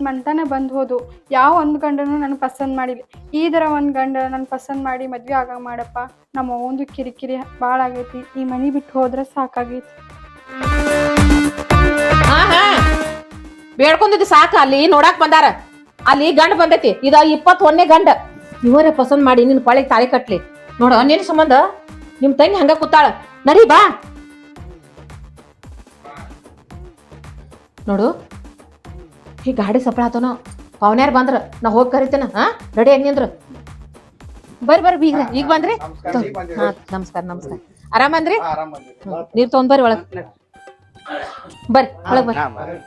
ಇಪ್ಪತ್ತು ಮಂಟನ ಬಂದು ಹೋದು ಯಾವ ಒಂದು ಗಂಡನು ನಾನು ಪಸಂದ್ ಮಾಡಿಲ್ಲ. ಈ ಥರ ಒಂದು ಗಂಡ ನನ್ನ ಪಸಂದ್ ಮಾಡಿ ಮದುವೆ ಆಗಂಗೆ ಮಾಡಪ್ಪ. ನಮ್ಮ ಒಂದು ಕಿರಿಕಿರಿ ಭಾಳ ಆಗೈತಿ. ಈ ಮನೆ ಬಿಟ್ಟು ಹೋದ್ರೆ ಸಾಕಾಗೈತಿ. ಬೇಡ್ಕೊಂಡಿದ್ದು ಸಾಕ. ಅಲ್ಲಿ ನೋಡಕ್ ಬಂದಾರ. ಅಲ್ಲಿ ಗಂಡ ಬಂದೈತಿ. ಇದ ಇಪ್ಪತ್ ಒಂದನೇ ಗಂಡ. ಇವರೇ ಪಸಂದ್ ಮಾಡಿ ನಿನ್ನ ಪಳಿಗೆ ತಾಳಿ ಕಟ್ಲಿ. ನೋಡ, ನಿನ್ ಸಂಬಂಧ ನಿಮ್ ತಂಗಿ ಹಂಗ ಕೂತಾಳ. ನರಿ ಬಾ. ನೋಡು ಈ ಗಾಡಿ ಸಪ್ಳ ಆತನೋ? ಪವನ್ಯಾರ ಬಂದ್ರ ನಾ ಹೋಗಿ ಕರಿತೇನ ಹಾ? ರೆಡಿ ಆಗಿ ನಿಂದ್ರ. ಬರ್ರಿ ಬರ್ರಿ ಬೀಗ್ರ ಈಗ ಬಂದ್ರಿ? ಹಾ ನಮಸ್ಕಾರ ನಮಸ್ಕಾರ. ಆರಾಮ ಅಂದ್ರಿ. ನೀರ್ ತಗೊಂಡ್ ಬರ್ರಿ ಒಳಗ್. ಬರ್ರಿ ಒಳಗ್ ಬರ್ರಿ.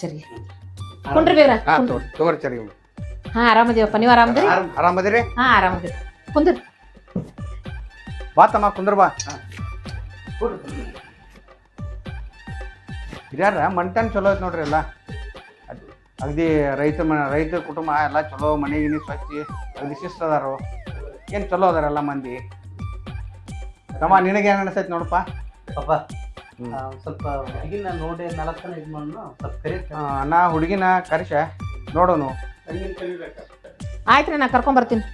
ಸರಿ ಕುಂಡ್ರಿ ಬೇವ್ರ ತಗೋರಿ ಸರಿ. ಹಾ ಆರಾಮದಿವಪ್ಪ ನೀವ್ ಆರಾಮದಿರಿ ಆರಾಮ್ ಹಾ ಆರಾಮದಿರಿ ಕುಂದ್ರಿ. ಬಾ ತಮ್ಮ ಕುಂದ್ರ ಬಾ. ಹಿರಿಯರ ಮನೆತನ ಚಲೋ ಐತೆ ನೋಡ್ರಿ ಎಲ್ಲ. ಅಗದಿ ರೈತ ಮ ರೈತ ಕುಟುಂಬ ಎಲ್ಲ ಚಲೋ ಮನೆ ಗಿನಿ ಸ್ವಚ್ಛ ಅಗದಿ ಶಿಸ್ತು ಅದಾರು ಏನು ಚಲೋ ಅದಾರ ಎಲ್ಲ ಮಂದಿ? ತಮ್ಮ ನಿನಗೆ ಏನು ಅನಿಸ್ತೈತಿ ನೋಡಪ್ಪ? ಪಾಪ ಆ, ಸ್ವಲ್ಪ ಹುಡುಗಿನ ನೋಡಿ ನಾಲ್ಕನ ಇದು ಮಾಡೋಣ ಸ್ವಲ್ಪ ಆ, ನಾ ಹುಡುಗಿನ ಕರಿಸ ನೋಡೋನು. ಆಯ್ತ್ರಿ ನಾ ಕರ್ಕೊಂಬರ್ತೀನಿ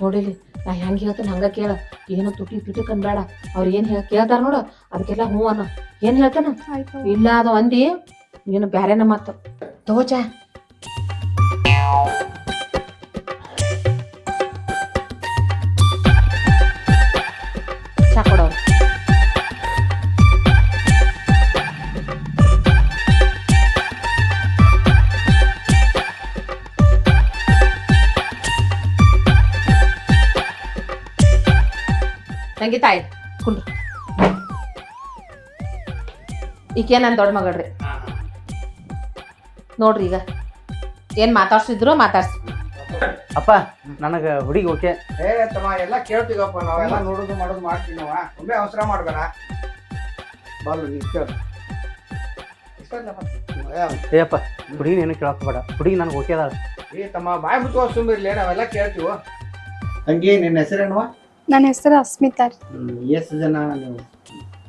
ನೋಡಿಲಿ. ನಾ ಹೆಂಗೆ ಹೇಳ್ತೀನಿ ಹಂಗೆ ಕೇಳ. ಏನೋ ತುಟಿ ತುಟಿ ಬೇಡ ಅವ್ರ ಏನು ಹೇಳ ಕೇಳ್ತಾರ ನೋಡು. ಅದಕ್ಕೆಲ್ಲ ಹ್ಞೂ ಅನ್ನ. ಏನು ಹೇಳ್ತಾನ? ಇಲ್ಲ ಅದು ಅಂದಿ ನೀನು ಬ್ಯಾರೇನ ಮಾತು. ತಗೋಚ ಈಕೆ ನನ್ನ ದೊಡ್ಡ ಮಗಳ್ರಿ. ನೋಡ್ರಿ ಈಗ. ಏನು ಮಾತಾಡ್ಸಿದ್ರು ಮಾತಾಡ್ಸಿ. ಅಪ್ಪ ನನಗೆ ಹುಡುಗಿ ಓಕೆ. ಏ ತಮ್ಮ ಎಲ್ಲ ಕೇಳ್ತೀವಪ್ಪ ನಾವೆಲ್ಲ ನೋಡೋದು ಮಾಡೋದು ಮಾಡ್ತೀವಿ ನಾವು. ಒಮ್ಮೆ ಅವಸರ ಮಾಡಬೇಡ. ಬಾಲು ನೀ ಕೇಳು. ಏ ಅಪ್ಪ ಹುಡುಗಿನ ಏನು ಕೇಳಕ್ ಬೇಡ ಹುಡುಗಿ ನನಗೆ ಓಕೆ ಅದಾಳ. ಏ ತಮ್ಮ ಬಾಯ್ ಮುಚ್ಚುವ ಸುಮ್ಮಿರ್ಲಿ ನಾವೆಲ್ಲ ಕೇಳ್ತೀವೋ? ಹಂಗೆ ನಿನ್ನ ಹೆಸರೇನುವ ನನ್ನ ಹೆಸರು ಅಸ್ಮಿತಾ ರೀ. ಎಷ್ಟು ಜನ ನೀವು?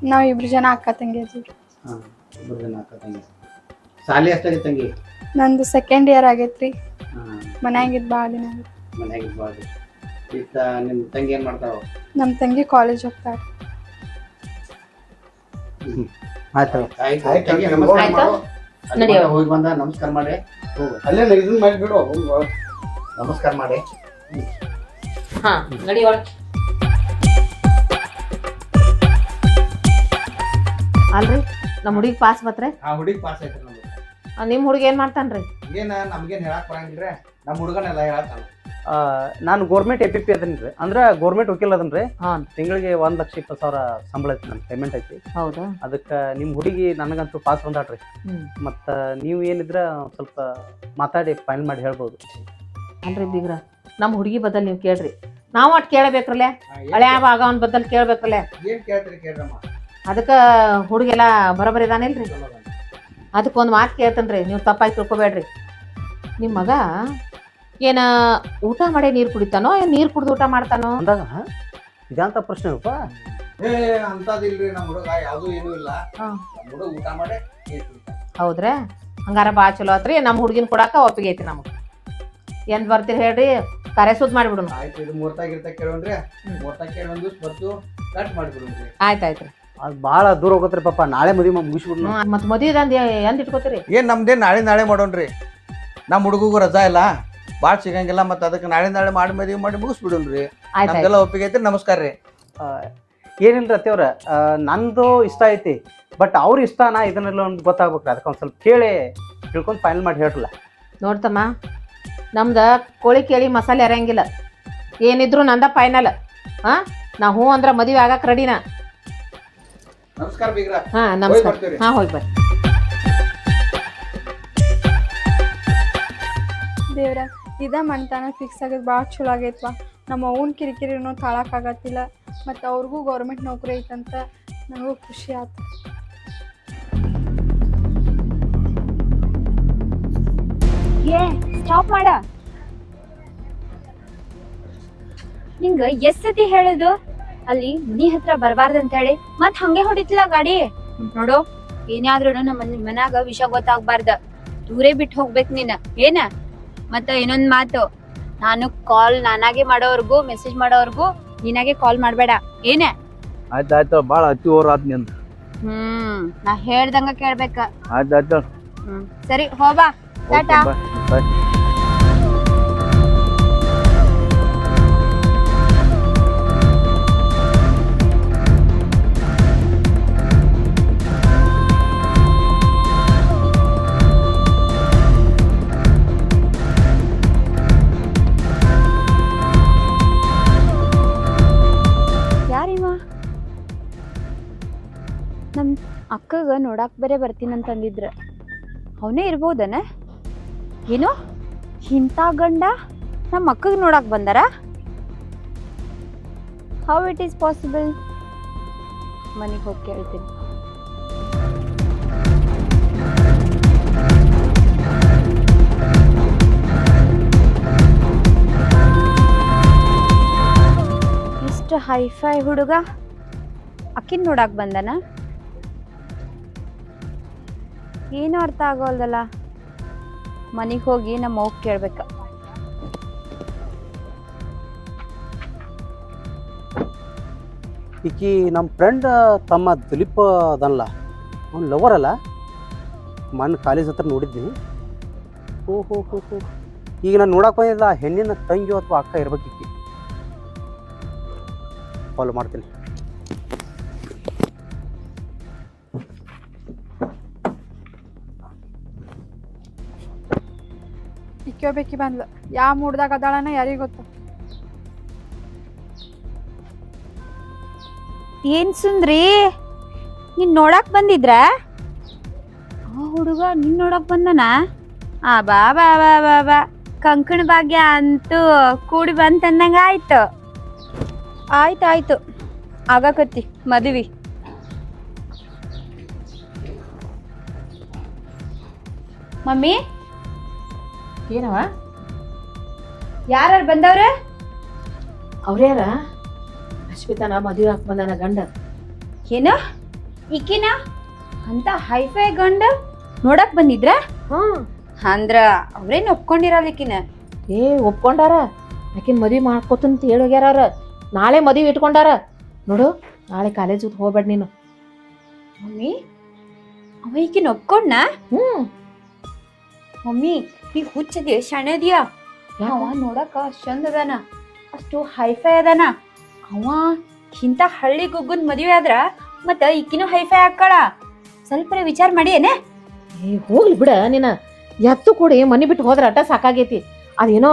ನಾವು ಇಬ್ರು ಜನ ಅಕ್ಕ ತಂಗಿ ಇದೀವಿ ಹಾಂ ಇಬ್ಬರು ಜನ ಅಕ್ಕ ತಂಗಿ. ಸಾಲಿ ಎಷ್ಟಾಗಿ ತಂಗಿ? ನಂದು ಸೆಕೆಂಡ್ ಇಯರ್ ಆಗೈತ್ರಿ. ಹಾಂ. ಮನ್ಯಾಗಿದ್ ಭಾಳ ದಿನ ಮನ್ಯಾಗಿದ್ ಬಾಳ ಈತ ನಿಮ್ಮ ತಂಗಿ ಏನು ಮಾಡ್ತಾವ ನಮ್ಮ ತಂಗಿ ಕಾಲೇಜ್ ಹೋಗ್ತಾಳೆ. ಆಯ್ತು. ತಂಗಿ ನಮಸ್ಕಾರ ಆಯ್ತಾ? ಮಾಡು. ಅಲ್ಲಿ ನಡೆಯೋ. ಬಂದ ಹೋಗಿ ಬಂದ ನಮಸ್ಕಾರ ಮಾಡಿ. ಹೋಗು. ಅಲ್ಲೇ ಇದನ್ನ ಮಾಡಿಬಿಡು ನಮಸ್ಕಾರ ಮಾಡಿ. ಹಾ ನಡಿ ಒಳಗ್. ಅಲ್ರಿ? ನಮ್ಮ ಹುಡುಗಿ ಪಾಸ್ ಬತ್ರೆ ಆ ಹುಡುಗಿ ಪಾಸ್ ಐತ್ರಿ ನಮ್ಗೆ ನಿಮ್ಮ ಹುಡುಗ ಏನ್ ಮಾಡ್ತಾನ್ರಿ? ಏನ ನಮ್ಗೇನ್ ಹೇಳಕ್ ಬರಂಗಿಲ್ರಿ. ನಮ್ಮ ಹುಡುಗನೆಲ್ಲ ಹೇಳತ್ತಾನ. ಆ, ನಾನು ಗೌರ್ಮೆಂಟ್ ಎ ಪಿ ಪಿ ಅದನ್ರಿ. ರೀ ಅಂದ್ರೆ ಗೌರ್ಮೆಂಟ್ ವಕೀಲ್ ಅದನ್ರಿ. ಹಾ. ತಿಂಗಳಿಗೆ ಒಂದ್ ಲಕ್ಷ ಇಪ್ಪತ್ತು ಸಾವಿರ ಸಂಬಳ ಐತಿ ನನ್ನ ಪೇಮೆಂಟ್ ಐತಿ. ಹೌದಾ? ಅದಕ್ಕೆ ನಿಮ್ಮ ಹುಡುಗಿ ನನಗಂತೂ ಪಾಸ್ ಬಂದಾಡ್ರಿ ಮತ್ತ ಮತ್ತು ನೀವು ಏನಿದ್ರ ಒಂದ್ ಸ್ವಲ್ಪ ಮಾತಾಡಿ ಫೈನಲ್ ಮಾಡಿ ಹೇಳ್ಬೋದು. ಅಲ್ರಿ ಬೀಗ್ರ ನಮ್ಮ ಹುಡುಗಿ ಬದಲ್ ನೀವು ಕೇಳ್ರಿ. ನಾವು ಅಟ್ ಕೇಳಬೇಕ್ರಲ್ಲೇ? ಹಳೆ ಆಗ ಅವನ್ ಬದಲ್ ಕೇಳ್ಬೇಕ್ರಲ್ಲೇ? ಏನ್ ಕೇಳ್ತೀರಿ ಕೇಳ್ರಮ್ಮ? ಅದಕ್ಕ ಹುಡುಗೆಲ್ಲ ಬರೋಬರಿ ಇದಾನಿಲ್ರಿ ಅದಕ್ಕೆ ಒಂದು ಮಾತು ಕೇಳ್ತಾನೆ ರೀ ನೀವು ತಪ್ಪಾಗಿ ತಿಳ್ಕೊಬೇಡ್ರಿ. ನಿಮ್ಮ ಮಗ ಏನ ಊಟ ಮಾಡೇ ನೀರು ಕುಡಿತಾನೋ ಏನು ನೀರು ಕುಡಿದು ಊಟ ಮಾಡ್ತಾನೋ? ಅಂದಾಗ ಇದಂತ ಪ್ರಶ್ನೆ ಅಪ್ಪ ಏ ಅಂತದಿಲ್ರಿ ನಮ್ಮ ಹುಡುಗ ಯಾವುದು ಏನೂ ಇಲ್ಲ. ನಮ್ಮ ಹುಡುಗ ಊಟ ಮಾಡೇ ನೀರು ಕುಡಿತಾನ. ಹೌದ್ರಾ? ಹಂಗಾರ ಭಾಳ ಚಲೋ ಆತ್ರಿ ನಮ್ಮ ಹುಡುಗಿನ ಕೊಡಾಕ ಒಪ್ಪಿಗೆ ಐತಿ ನಮಗೆ. ಎಂದ್ ಬರ್ತೀರಿ ಹೇಳ್ರಿ ಕರೆ ಸುದ್ ಮಾಡ್ಬಿಡೋಣ ಆಯ್ತು ಇದು ಮೂರ್ತಾಗಿರ್ತಾ ಕೇಳೋಣ್ರಿ. ಮೂರ್ತಾಗ ಕೇಳಿ ಬರ್ತು ಕಟ್ ಮಾಡ್ಬಿಡೋಣ್ರಿ ಆಯ್ತು ಆಯ್ತ್ರಿ. ಅದು ಭಾಳ ದೂರ ಹೋಗತ್ರಿ ಪಾಪ ನಾಳೆ ಮದುವೆ ಮುಗಿಸ್ಬಿಡ್ನು. ಮತ್ ಮದುವೆ ಅಂದ್ ಎಂದ್ ಇಟ್ಕೋತೀರಿ? ಏನ್ ನಮ್ದೇನ್ ನಾಳೆ ನಾಳೆ ಮಾಡೋಣ್ರಿ? ನಮ್ಮ ಹುಡುಗಗೂ ರಜಾ ಇಲ್ಲ ಭಾಳ ಸಿಗಂಗಿಲ್ಲ ಮತ್ತೆ ಅದಕ್ಕೆ ನಾಳೆ ನಾಳೆ ಮಾಡಿ ಮದುವೆ ಮಾಡಿ ಮುಗಿಸ್ಬಿಡೋಣ್ರಿ ಆಯ್ತು ನಮ್ಗೆಲ್ಲ ಒಪ್ಪಿಗೆ ಐತ್ರಿ ನಮಸ್ಕಾರ ರೀ. ಏನಿಲ್ಲ ಅತ್ತೆಯವ್ರ ನಂದು ಇಷ್ಟ ಐತಿ ಬಟ್ ಅವ್ರ ಇಷ್ಟನಾ ಇದನ್ನೆಲ್ಲ ಒಂದು ಗೊತ್ತಾಗ್ಬೇಕ್ರಿ ಅದಕ್ಕೆ ಒಂದು ಸ್ವಲ್ಪ ಕೇಳಿ ತಿಳ್ಕೊಂಡು ಫೈನಲ್ ಮಾಡಿ ಹೇಳ್ರಲ್ಲ. ನೋಡ್ತಮ್ಮ ನಮ್ದ ಕೋಳಿ ಕೇಳಿ ಮಸಾಲೆ ಇರಂಗಿಲ್ಲ ಏನಿದ್ರು ನಂದ ಫೈನಲ್ ಹಾ ನಾ ಹ್ಞೂ ಅಂದ್ರ ಮದುವೆ ಆಗಕ್ ರೆಡಿನ ನಮಸ್ಕಾರ ಬೀಗ್ರ. ಹಾ ನಮಸ್ಕಾರ. ಹಾ ಹೋಗಿ ಬರ್ರಿ. ದೇವ್ರ ಇದ ಮಂತಾನ ಫಿಕ್ಸ್ ಆಗೋದು ಭಾಳ ಚಲೋ ಆಗೈತ್ವಾ. ನಮ್ಮ ಅವ್ನ ಕಿರಿಕಿರಿನೂ ತಾಳಕ್ಕಾಗತ್ತಿಲ್ಲ ಮತ್ತು ಅವ್ರಿಗೂ ಗೌರ್ಮೆಂಟ್ ನೌಕರಿ ಐತಂತ ನನಗೂ ಖುಷಿ ಆಯ್ತು ಏ ಸ್ಟಾಪ್ ಮಾಡ. ನಿಂಗ ಎಸ್ ಸತಿ ಹೇಳುದು? ಅಲ್ಲಿ ಮನಿ ಹತ್ರ ಬರಬಾರ್ದಂತ ಹೇಳಿ ಮತ್ ಹಂಗೆ ಹೊಡಿತಿಲ್ಲ ಗಾಡಿ. ನೋಡು ಏನಾದ್ರೂ ನಮ್ಮ ಮನ್- ಮನ್ಯಾಗ ವಿಷ ಗೊತ್ತಾಗ್ಬಾರ್ದ. ದೂರೇ ಬಿಟ್ಟು ಹೋಗ್ಬೇಕು ನೀನ. ಏನ? ಮತ್ತ ಇನ್ನೊಂದ್ ಮಾತು. ನಾನು ಕಾಲ್ ನಾನಾಗೆ ಮಾಡೋವರ್ಗು ಮೆಸೇಜ್ ಮಾಡೋವರ್ಗು ನೀನಾಗೆ ಕಾಲ್ ಮಾಡ್ಬೇಡ. ಏನ? ಆಯ್ತಾಯ್ತು ಬಾಳ ಅತಿ ಆತ್ನಿಂದ. ಹ್ಮ್ ನಾ ಹೇಳ್ದಂಗ ಕೇಳ್ಬೇಕ. ಆಯ್ತಾಯ್ತು. ಆಯ್ತು ಹ್ಮ್ ಸರಿ ಹೋಬಾ ಟಾಟಾ. ನೋಡಾಕ್ ಬೇರೆ ಬರ್ತೀನಂತಂದಿದ್ರ ಅವನೇ ಇರ್ಬೋದನ? ಏನು? ಇಂಥ ಗಂಡ ನಮ್ಮ ಅಕ್ಕಗ್ ನೋಡಾಕ್ ಬಂದಾರ? ಹೌ ಇಟ್ ಈಸ್ ಪಾಸಿಬಲ್ ಮನೆಗೆ ಹೋಗಿ ಕೇಳ್ತೀನಿ. ಇಷ್ಟು ಹೈಫೈ ಹುಡುಗ ಅಕ್ಕಿನ ನೋಡಾಕ್ ಬಂದನ? ಏನು ಅರ್ಥ ಆಗೋಲ್ದಲ್ಲ. ಮನೆಗೆ ಹೋಗಿ ನಮ್ಮ ಅವ್ವ ಕೇಳ್ಬೇಕು. ಈಕಿ ನಮ್ಮ ಫ್ರೆಂಡ್ ತಮ್ಮ ದಿಲೀಪ್ ಅದನ್ನಲ್ಲ ಅವ್ನು ಲವರ್ ಅಲ್ಲ. ಮನ್ ಕಾಲೇಜ್ ಹತ್ರ ನೋಡಿದ್ವಿ ಓ ಹೋ ಹೋ ಹೋ. ಈಗ ನಾನು ನೋಡಕ್ಕೆ ಬಂದಿಲ್ಲ ಹೆಣ್ಣಿನ ತಂಗಿ ಅಥವಾ ಅಕ್ಕ ಇರ್ಬೇಕು ಈಕಿ. ಫಾಲೋ ಮಾಡ್ತೀನಿ. ಇಕ್ಕೋಬೇಕಿ ಬಂದ್ಲು. ಯಾವ ಮೂಡ್ದಾಗ ಅದಾಳನ ಯಾರಿಗೆ ಗೊತ್ತು? ಏನ್ ಸುಂದ್ರಿ? ನೀನ್ ನೋಡಕ್ ಬಂದಿದ್ರ? ಆ ಹುಡುಗ ನಿನ್ ನೋಡಕ್ ಬಂದನ? ಆ ಬಾ ಬಾ ಬಾ ಬಾ ಬಾ. ಕಂಕಣ ಭಾಗ್ಯ ಅಂತೂ ಕೂಡಿ ಬಂತಂದಂಗ ಆಯ್ತು. ಆಯ್ತು ಆಯ್ತು. ಆಗಾಕತ್ತಿ, ಮದುವೆ. ಮಮ್ಮಿ? ಏನವ? ಯಾರು ಬಂದವ್ರ? ಅವ್ರ್ಯಾರ ಅಶ್ವಿತಾನ ಮದುವೆ ಹಾಕಿ ಬಂದಾನ ಗಂಡ. ಏನ? ಈಕಿನ? ಅಂತ ಹೈಫೈ ಗಂಡ ನೋಡಕ್ ಬಂದಿದ್ರ? ಹಾ ಅಂದ್ರ ಅವ್ರೇನ್ ಒಪ್ಕೊಂಡಿರಲ್ಲ ಈಕಿನ? ಏ ಒಪ್ಕೊಂಡಾರ. ಆಕಿನ ಮದ್ವಿ ಮಾಡ್ಕೋತಂತ ಹೇಳೋಗ್ಯಾರ ಅವ್ರ ನಾಳೆ ಮದ್ವೆ ಇಟ್ಕೊಂಡಾರ? ನೋಡು ನಾಳೆ ಕಾಲೇಜಿಗೆ ಹೋಗ್ಬೇಡ ನೀನು. ಮಮ್ಮಿ ಅವ ಈಕಿನ ಒಪ್ಕೊಂಡ ಹ್ಞೂ ಮಮ್ಮಿ ನೀ ಹುಚ್ಚದಿ ಶಣದಿಯಾ ಯಾಕ? ಅವ ನೋಡಕ ಅಷ್ಟ್ ಚಂದ ಅದಾನ. ಅಷ್ಟು ಹೈಫೈ ಅದಾನ. ಅವ ಇಂಥ ಹಳ್ಳಿ ಗುಗ್ಗನ್ ಮದುವೆ ಆದ್ರ ಮತ್ತ ಈಕಿನೂ ಹೈಫೈ ಹಾಕಳ ಸ್ವಲ್ಪ ವಿಚಾರ ಮಾಡಿ ಏನೇ ಏ ಹೋಗ್ಲಿ ಬಿಡ. ನೀನ ಎತ್ತು ಕೂಡಿ ಮನಿ ಬಿಟ್ಟು ಹೋದ್ರ ಅಟ ಸಾಕಾಗೈತಿ. ಅದೇನೋ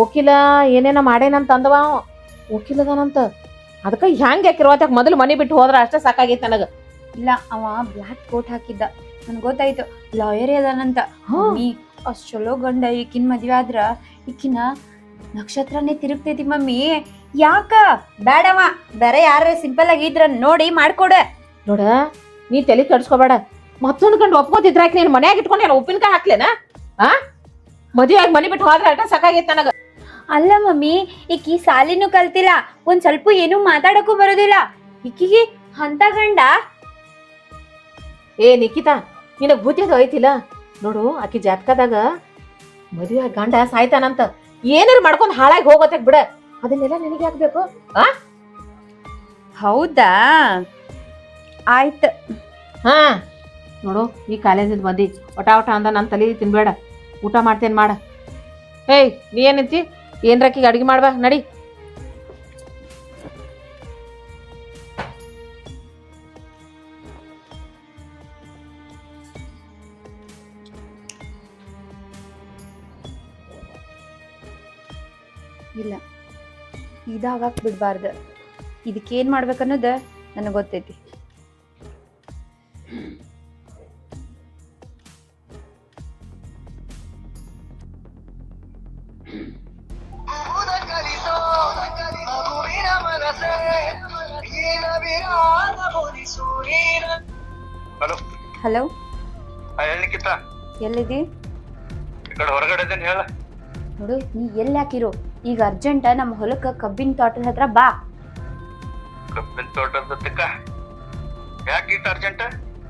ವಕೀಲ ಏನೇನ ಮಾಡೇನಂತ ಅಂದವ ಅವ. ವಕೀಲ ಅದಾನಂತ. ಅದಕ್ಕೆ ಹೆಂಗೆ ಯಾಕಿರುವತ್ತಾಗ ಮೊದಲು ಮನಿ ಬಿಟ್ಟು ಹೋದ್ರ ಅಷ್ಟ ಸಾಕಾಗೈತಿ ನನಗ? ಇಲ್ಲ ಅವ ಬ್ಲಾಕ್ ಕೋಟ್ ಹಾಕಿದ್ದ. ನನ್ ಗೊತ್ತಾಯ್ತು ಲಾಯರೇ ಅದಾನಂತ. ಮಮ್ಮಿ ಅಷ್ಟ್ ಚಲೋ ಗಂಡ ಈಕಿನ ಮದ್ವೆ ಆದ್ರ ಈಕಿನ ನಕ್ಷತ್ರನೇ ತಿರುಗ್ತೈತಿ ಮಮ್ಮಿ. ಯಾಕ? ಬೇಡವ ಬೇರೆ ಯಾರ ಸಿಂಪಲ್ ಆಗಿ ಇದ್ರ ನೋಡಿ ಮಾಡ್ಕೊಡ. ನೋಡ ನೀ ತಲೆ ಕೆಡ್ಸ್ಕೊಬೇಡ. ಮತ್ತೊಂದು ಗಂಡು ಒಪ್ಕೋತಿದ್ರಾಕ ನೀನು ಮನ್ಯಾಗ ಇಟ್ಕೊಂಡು ನಾನು ಉಪ್ಪಿನಕಾಯಿ ಹಾಕ್ಲೇನ? ಆ? ಮದುವೆ ಆಗಿ ಮನೆ ಬಿಟ್ಟು ಹೋದ್ರೆ ಅಟ ಸಾಕಾಗೈತೆ ನನಗ. ಅಲ್ಲ ಮಮ್ಮಿ ಈಕಿ ಸಾಲಿನೂ ಕಲ್ತಿಲ್ಲ. ಒಂದ್ ಸ್ವಲ್ಪ ಏನು ಮಾತಾಡಕ್ಕೂ ಬರೋದಿಲ್ಲ. ಈಕಿಗೆ ಅಂತ ಗಂಡ? ಏ ನಿಖಿತಾ ನಿನಗ್ ಬುದ್ಧಿ ಐತಿಲ್ಲ ನೋಡು ಆಕಿ ಜಾತಕದಾಗ ಮದುವೆ ಆಗಿ ಗಂಡ ಸಾಯ್ತಾನಂತ ಏನಾರು ಮಾಡ್ಕೊಂಡು ಹಾಳಾಗಿ ಹೋಗೋತಕ್ ಬಿಡ. ಅದನ್ನೆಲ್ಲ ನಿನಗೆ ಹಾಕ್ಬೇಕು ಹೌದಾ? ಆಯ್ತು. ಹಾ. ನೋಡು ಈ ಕಾಲೇಜಿಂದ ಬಂದಿ. ಒಟ ಒಟ ಅಂದ ನನ್ನ ತಲೆ ತಿನ್ಬೇಡ. ಊಟ ಮಾಡ್ತೇನೆ ಮಾಡ. ಏಯ್ ನೀ ಏನಂತಿ ಏನ್ರಕ್ಕಿಗೆ ಅಡುಗೆ ಮಾಡ್ಬಾ ನಡಿ. ಇಲ್ಲ. ಇದಾಗಕ್ಕೆ ಬಿಡಬಾರ್ದು. ಇದಕ್ಕೇನು ಮಾಡ್ಬೇಕನ್ನೋದು ನನಗೆ ಗೊತ್ತೈತಿ. ಹಲೋ. ಎಲ್ಲಿದಿ? ಈ ಕಡೆ ಹೊರಗಡೆ ಹೇಳ. ನೋಡು ನೀ ಎಲ್ಲಿ ಹಾಕಿರೋ? ಈಗ ಅರ್ಜೆಂಟ್ ನಮ್ಮ ಹೊಲಕ್ಕ ಕಬ್ಬಿನ ತೋಟದ ಹತ್ರ ಬಾ. ಕಬ್ಬಿನ ತೋಟದ ತಿಕ್ಕ ಯಾಕೆ ಇಟ್ಟು ಅರ್ಜೆಂಟ್?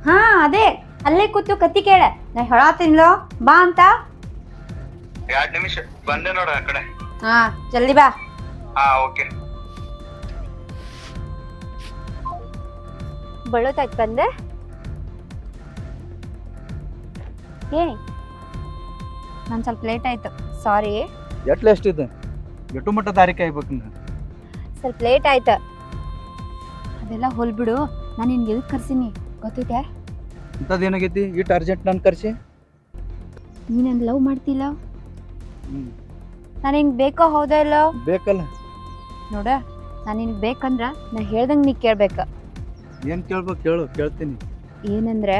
ಹಾ ಅದೇ ಅಲ್ಲೇ ಕೂತು ಕತ್ತಿ ಕೇಳ. ನಾ ಹೇಳತ್ತೀನಿಲೋ ಬಾ ಅಂತ. ಎರಡ್ ನಿಮಿಷ ಬಂದೆ ನೋಡ ಆ ಕಡೆ. ಹಾ ಜಲ್ದಿ ಬಾ. ಹಾ ಓಕೆ. ಬಳೋತಾಯ್ತು ಬಂದೆ. ಏ ನಾನು ಸ್ವಲ್ಪ ಲೇಟ್ ಆಯ್ತು. ಸಾರಿ ಎಟ್ಲೆ ಎಷ್ಟಿದೆ? ಎಟ್ಟು ಮಟ್ಟ ದಾರಿ ಕಾಯ್ಬೇಕು ನಾ ಸ್ವಲ್ಪ ಲೇಟ್ ಆಯ್ತು. ಅದೆಲ್ಲ ಹೊಲ್ಬಿಡು ನಾನು ನಿನ್ಗೆ ಎದಕ್ಕೆ ಕರ್ಸಿನಿ? ಗೊತ್ತೈತೆ? ಇಂಥದ್ದು ಏನಾಗೈತಿ? ಇಟ್ಟು ಅರ್ಜೆಂಟ್ ನಾನು ಕರ್ಸಿ? ನೀನು ಲವ್? ಮಾಡ್ತಿಲ್ಲ. ನಾನು ನಿನ್ಗೆ ಬೇಕೋ ಹೌದಾ ಇಲ್ಲ? ಬೇಕಲ್ಲ. ನೋಡ ನಾನು ನಿನ್ಗೆ ಬೇಕಂದ್ರ ನಾ ಹೇಳ್ದಂಗೆ ನೀ ಕೇಳ್ಬೇಕ. ಏನು ಕೇಳ್ಬೇಕು ಕೇಳು ಕೇಳ್ತೀನಿ. ಏನಂದ್ರೆ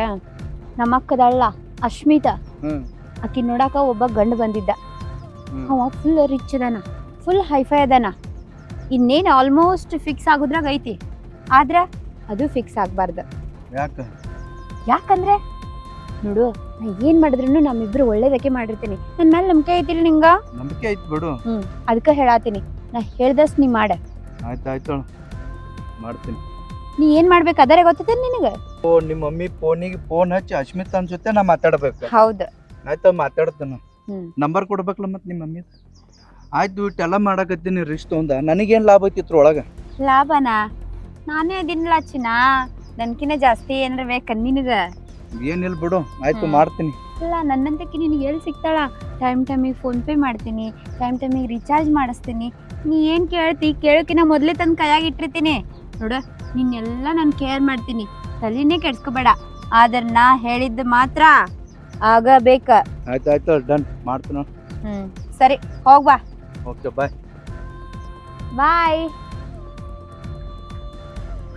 ನಮ್ಮ ಅಕ್ಕದಳ್ಳ ಅಶ್ಮಿತಾ ಹ್ಞೂ ಆಕಿ ನೋಡಾಕ ಒಬ್ಬ ಗಂಡು ಬಂದಿದ್ದ. ಅವ ಫುಲ್ ರಿಚ್ ಅದಾನ. ಫುಲ್ ಹೈಫೈ ಅದಾನ. ಇನ್ನೇನು ಆಲ್ಮೋಸ್ಟ್ ಫಿಕ್ಸ್ ಆಗೋದ್ರಾಗ ಐತಿ. ಆದ್ರ ಅದು ಫಿಕ್ಸ್ ಆಗ್ಬಾರ್ದು. ಯಾಕೆ? ಯಾಕಂದ್ರೆ ನೋಡು ನಾ ಏನ್ ಮಾಡಿದ್ರು ನಮ್ಮಿಬ್ರು ಒಳ್ಳೇದಕ್ಕೆ ಮಾಡಿರ್ತೀನಿ. ನನ್ನ ಮೇಲೆ ನಂಬಿಕೆ ಐತಿಲ್ಲ ನಿಂಗ? ನಂಬಿಕೆ ಐತಿ ಬಿಡು. ಹ್ಮ್ ಅದಕ್ಕೆ ಹೇಳಾತೀನಿ. ನಾ ಹೇಳ್ದಷ್ಟು ನೀ ಮಾಡ. ಆಯ್ತು ಆಯ್ತು ಮಾಡ್ತೀನಿ. ನೀ ಏನ್ ಮಾಡ್ಬೇಕು ಅದರೇ ಗೊತ್ತೈತೆ ನಿನಗ? ಓ ನಿಮ್ಮ ಮಮ್ಮಿ ಫೋನಿಗೆ ಫೋನ್ ಹಚ್ಚಿ ಅಶ್ಮಿತ್ ಜೊತೆ ನಾ ಮಾತಾಡ್ಬೇಕು. ಹೌದು. ಆಯ್ತು ಮಾತಾಡ್ತೇನೆ. ನಂಬರ್ ಕೊಡ್ಬೇಕಲ್ಲ ಮತ್ತೆ ನಿಮ್ಮ ಮಮ್ಮಿ ಆಯ್ತು ಇಟ್ಟೆಲ್ಲ ಮಾಡಕತ್ತೀನಿ ರಿಸ್ಟ್ ಒಂದ ನನಗೇನು ಲಾಭ ಐತಿ ಒಳಗ? ಲಾಭನಾ? ನಾನೇ ಅದಿನಲ್ಲ ಚಿನ್ನ ನನ್ಕಿನ್ನ ಜಾಸ್ತಿ ಏನಾರ ಬೇಕ ನಿನಗ. ಏನಿಲ್ಲ ಬಿಡು ಆಯ್ತು. ಮಾಡ್ತೀನಿ. ಇಲ್ಲ ನನ್ನಂತಕ್ಕೆ ನಿನಗೆ ಎಲ್ಲಿ ಸಿಗ್ತಾಳ? ಟೈಮ್ ಟೈಮಿಗೆ ಫೋನ್ ಪೇ ಮಾಡ್ತೀನಿ ಟೈಮ್ ಟೈಮಿಗೆ ರೀಚಾರ್ಜ್ ಮಾಡಿಸ್ತೀನಿ. ನೀ ಏನು ಕೇಳ್ತಿ? ಕೇಳೋಕಿನ ಮೊದಲೇ ತಂದು ಕೈಯಾಗಿ ಇಟ್ಟಿರ್ತೀನಿ. ನೋಡು ನಿನ್ನೆಲ್ಲ ನಾನು ಕೇರ್ ಮಾಡ್ತೀನಿ. ತಲೆನೇ ಕೆಡ್ಸ್ಕೋಬೇಡ. ಆದ್ರೆ ನಾ ಹೇಳಿದ್ದು ಮಾತ್ರ ಆಗಬೇಕು. ಆಯ್ತು ಆಯ್ತು ಡನ್. ಮಾಡ್ತೀನಿ ಹ್ಞೂ ಸರಿ ಹೋಗ್ಬಾ ಓಕೆ ಬಾಯ್ ಬಾಯ್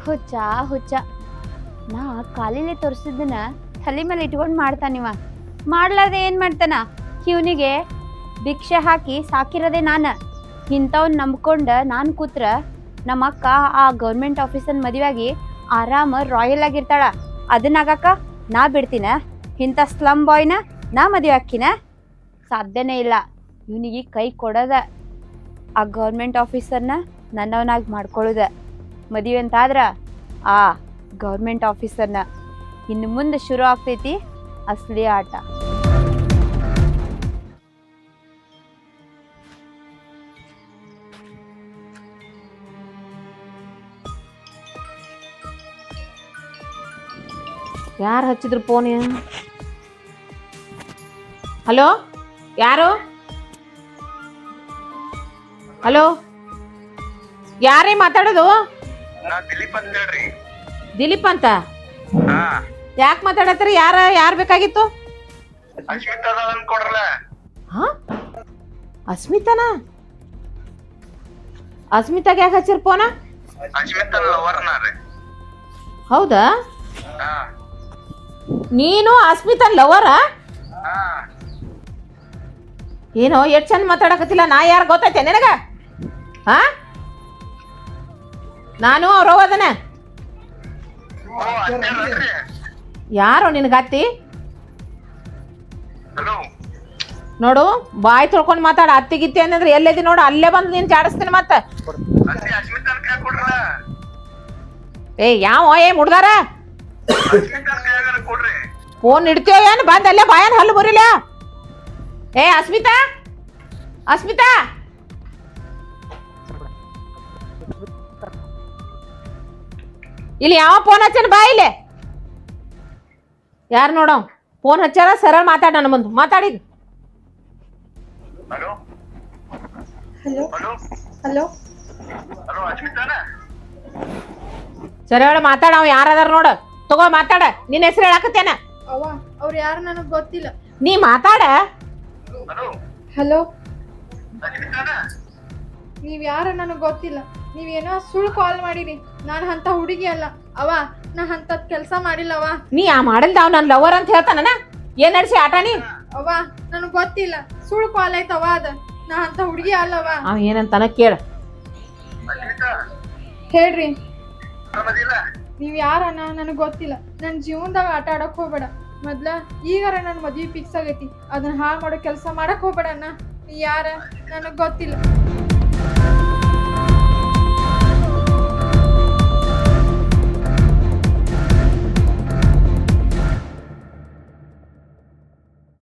ಹುಚ್ಚ ಹುಚ್ಚ. ನಾ ಕಾಲಿಲೆ ತೋರಿಸಿದ್ದನ್ನ ತಲೆ ಮೇಲೆ ಇಟ್ಕೊಂಡು ಮಾಡ್ತಾನಿವ ಮಾಡ್ಲಾರ್ದೆ ಏನು ಮಾಡ್ತಾನ? ಇವನಿಗೆ ಭಿಕ್ಷೆ ಹಾಕಿ ಸಾಕಿರೋದೆ ನಾನು. ಇಂಥವ್ನ ನಂಬ್ಕೊಂಡು ನಾನು ಕೂತ್ರ ನಮ್ಮ ಅಕ್ಕ ಆ ಗೌರ್ಮೆಂಟ್ ಆಫೀಸನ್ ಮದುವೆಯಾಗಿ ಆರಾಮ ರಾಯಲ್ ಆಗಿರ್ತಾಳ. ಅದನ್ನಾಗಕ್ಕ ನಾ ಬಿಡ್ತೀನ? ಇಂಥ ಸ್ಲಮ್ ಬಾಯ್ನ ನಾ ಮದುವೆ ಹಾಕಿನ ಸಾಧ್ಯನೇ ಇಲ್ಲ. ಇವನಿಗೆ ಕೈ ಕೊಡೋದ ಆ ಗೌರ್ಮೆಂಟ್ ಆಫೀಸರ್ನ ನನ್ನವನಾಗಿ ಮಾಡ್ಕೊಳ್ಳೋದ ಮದುವೆ ಅಂತಾದ್ರ ಆ ಗೌರ್ಮೆಂಟ್ ಆಫೀಸರ್ನ ಇನ್ನು ಮುಂದೆ ಶುರು ಆಗ್ತೈತಿ ಅಸಲಿ ಆಟ. ಯಾರು ಹಚ್ಚಿದ್ರು ಫೋನ್ ಹಲೋ? ಯಾರು? ಹಲೋ? ಯಾರೇ ಮಾತಾಡೋದು? ನಾ ದಿಲೀಪ್ ಅಂತ ಹೇಳ್ರಿ. ದಿಲೀಪ್ ಅಂತ? ಹಾ. ಯಾಕೆ ಮಾತಾಡತ್ತೀರಿ? ಯಾರ ಯಾರು ಬೇಕಾಗಿತ್ತು? ಅನ್ಕೊಡ್ರಲ್ಲ ಹಾ? ಅಸ್ಮಿತಾನ ಅಸ್ಮಿತಾಗ ಯಾಕೆ ಹಚ್ಚಿರ್ ಫೋನ ಅಶ್ಮಿತ್ ಲವರ್ನ ರೀ. ಹೌದಾ? ಹಾ. ನೀನು ಅಸ್ಮಿತಾ ಲವರ ಹಾ. ಏನೋ ಎಷ್ಟು ಚಂದ ಮಾತಾಡಕತ್ತಿಲ್ಲ? ನಾ ಯಾರು ಗೊತ್ತೈತೆ ನಿನಗ? ಹಾ? ನಾನು ಅವ್ರ ಹೋದನ ಯಾರು ನಿನ್ ಗತ್ತಿ ನೋಡು ಬಾಯಿ ತೊಳ್ಕೊಂಡು ಮಾತಾಡ ಅತ್ತಿಗಿತ್ತಿ ಅಂದ್ರೆ ಎಲ್ಲೆದಿ ನೋಡು ಅಲ್ಲೇ ಬಂದು ನೀನು ಚಾಡಿಸ್ತೀನಿ ಮತ್ತೆ. ಏ ಯಾವ ಏ ಮುಡ್ದಾರ? ಫೋನ್ ಇಡ್ತೀಯೋ ಏನು? ಬಂದು ಅಲ್ಲೇ ಬಾಯನ್ ಹಲ್ಲು ಬರಿಲ್ಲ ಏ ಅಸ್ಮಿತಾ? ಅಸ್ಮಿತಾ? ಇಲ್ಲಿ ಯಾವ ಫೋನ್ ಹಚ್ಚನ ಬಾ ಇಲ್ಲಿ. ಯಾರು ನೋಡೋ ಫೋನ್ ಹಚ್ಚಾರ ಸರಳ ಮಾತಾಡ ನನ್ನ ಬಂದು ಮಾತಾಡಿದ್. Hello? Hello? Hello? Hello? Hello ಅಶ್ಮಿತಾನ ಸರಳ ಮಾತಾಡ ಅವ್ ಯಾರದಾರ ನೋಡು. ತಗೋ ಮಾತಾಡ ನಿನ್ನ ಹೆಸರು ಹೇಳಾಕತ್ತೇನ. ಅವ್ವ ಅವ್ರು ಯಾರು ನನಗೆ ಗೊತ್ತಿಲ್ಲ. ನೀ ಮಾತಾಡ. ಹಲೋ? ನೀವ್ ಯಾರು ನನಗೆ ಗೊತ್ತಿಲ್ಲ. ನೀವೇನೋ ಸುಳ್ಳು ಕಾಲ್ ಮಾಡಿರಿ. ನಾನು ಅಂತ ಹುಡುಗಿ ಅಲ್ಲ. ಅವ ನಾ ಅಂತದ್ ಕೆಲಸ ಮಾಡಿಲ್ಲವ ನೀ ಆ ಮಾಡಲ್ದ ನನ್ ಲವರ್ ಅಂತ ಹೇಳ್ತಾನ ಏನ್ ನಡ್ಸಿ ಆಟ ನೀ? ಅವ್ವ ನನಗ್ ಗೊತ್ತಿಲ್ಲ. ಸುಳ್ಳು ಕಾಲ್ ಆಯ್ತವ ಅದ. ನಾ ಅಂತ ಹುಡುಗಿ ಅಲ್ಲವ ಅವ ಏನಂತಾನ ಕೇಳ. ಹೇಳ್ರಿ. ನೀವ್ ಯಾರನ? ನನಗ್ ಗೊತ್ತಿಲ್ಲ. ನನ್ ಜೀವನದಾಗ ಆಟ ಆಡಕ್ ಹೋಗ್ಬೇಡ. ಮೊದ್ಲ ಈಗಾರ ನನ್ ಮದ್ವಿ ಫಿಕ್ಸ್ ಆಗೈತಿ. ಅದನ್ನ ಹಾಳು ಮಾಡೋ ಕೆಲಸ ಮಾಡಕ್ ಹೋಗ್ಬೇಡ ಅಣ್ಣ. ನೀ ಯಾರ? ನನಗ್ ಗೊತ್ತಿಲ್ಲ.